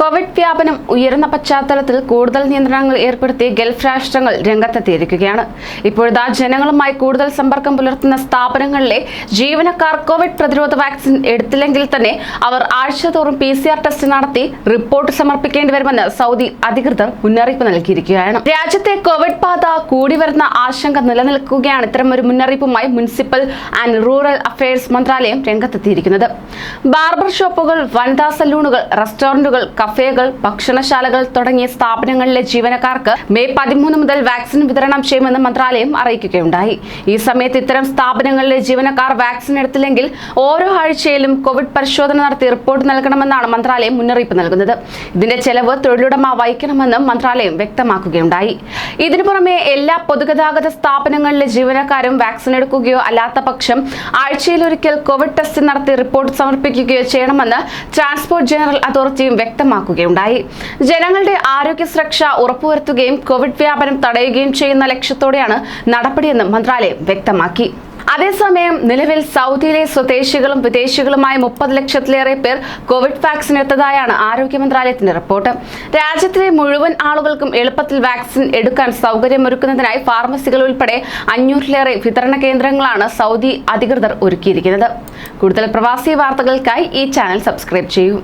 Covid വ്യാപനം ഉയർന്ന പശ്ചാത്തലത്തിൽ കൂടുതൽ നിയന്ത്രണങ്ങൾ ഏർപ്പെടുത്തി ഗൾഫ് രാഷ്ട്രങ്ങൾ രംഗത്തെത്തിയിരിക്കുകയാണ്. ഇപ്പോഴത്തെ ജനങ്ങളുമായി കൂടുതൽ സമ്പർക്കം പുലർത്തുന്ന സ്ഥാപനങ്ങളിലെ ജീവനക്കാർ കോവിഡ് പ്രതിരോധ വാക്സിൻ എടുത്തില്ലെങ്കിൽ തന്നെ അവർ ആഴ്ചതോറും പി സി ആർ ടെസ്റ്റ് നടത്തി റിപ്പോർട്ട് സമർപ്പിക്കേണ്ടി വരുമെന്ന് സൗദി അധികൃതർ മുന്നറിയിപ്പ് നൽകിയിരിക്കുകയാണ്. രാജ്യത്തെ കോവിഡ് ബാധ കൂടി വരുന്ന ആശങ്ക നിലനിൽക്കുകയാണ് ഇത്തരം ഒരു മുന്നറിയിപ്പുമായി മുനിസിപ്പൽ ആൻഡ് റൂറൽ അഫയേഴ്സ് മന്ത്രാലയം രംഗത്തെത്തിയിരിക്കുന്നത്. ബാർബർ ഷോപ്പുകൾ വനിതാ സലൂണുകൾ റെസ്റ്റോറന്റുകൾ കഫേകൾ ഭക്ഷണശാലകൾ തുടങ്ങിയ സ്ഥാപനങ്ങളിലെ ജീവനക്കാർക്ക് മെയ് പതിമൂന്ന് മുതൽ വാക്സിൻ വിതരണം ചെയ്യുമെന്ന് മന്ത്രാലയം അറിയിക്കുകയുണ്ടായി. ഈ സമയത്ത് ഇത്തരം സ്ഥാപനങ്ങളിലെ ജീവനക്കാർ വാക്സിൻ എടുത്തില്ലെങ്കിൽ ഓരോ ആഴ്ചയിലും കോവിഡ് പരിശോധന നടത്തി റിപ്പോർട്ട് നൽകണമെന്നാണ് മന്ത്രാലയം മുന്നറിയിപ്പ് നൽകുന്നത്. ഇതിന്റെ ചെലവ് തൊഴിലുടമ വഹിക്കണമെന്നും മന്ത്രാലയം വ്യക്തമാക്കുകയുണ്ടായി. ഇതിനു പുറമെ എല്ലാ പൊതുഗതാഗത സ്ഥാപനങ്ങളിലെ ജീവനക്കാരും വാക്സിൻ എടുക്കുകയോ അല്ലാത്ത പക്ഷം ആഴ്ചയിലൊരിക്കൽ കോവിഡ് ടെസ്റ്റ് നടത്തി റിപ്പോർട്ട് സമർപ്പിക്കുകയോ ചെയ്യണമെന്ന് ട്രാൻസ്പോർട്ട് ജനറൽ അതോറിറ്റിയും വ്യക്തമാക്കുകയുണ്ടായി. ജനങ്ങളുടെ ആരോഗ്യ സുരക്ഷ ഉറപ്പുവരുത്തുകയും കോവിഡ് വ്യാപനം തടയുകയും ചെയ്യുന്ന ലക്ഷ്യത്തോടെയാണ് നടപടിയെന്ന് മന്ത്രാലയം വ്യക്തമാക്കി. അതേസമയം നിലവിൽ സൗദിയിലെ സ്വദേശികളും വിദേശികളുമായ മുപ്പത് ലക്ഷത്തിലേറെ പേർ കോവിഡ് വാക്സിൻ എടുത്തതായാണ് ആരോഗ്യ മന്ത്രാലയത്തിന്റെ റിപ്പോർട്ട്. രാജ്യത്തിലെ മുഴുവൻ ആളുകൾക്കും എളുപ്പത്തിൽ വാക്സിൻ എടുക്കാൻ സൗകര്യമൊരുക്കുന്നതിനായി ഫാർമസികൾ ഉൾപ്പെടെ അഞ്ഞൂറിലേറെ വിതരണ കേന്ദ്രങ്ങളാണ് സൗദി അധികൃതർ ഒരുക്കിയിരിക്കുന്നത്. കൂടുതൽ പ്രവാസി വാർത്തകൾക്കായി ഈ ചാനൽ സബ്സ്ക്രൈബ് ചെയ്യൂ.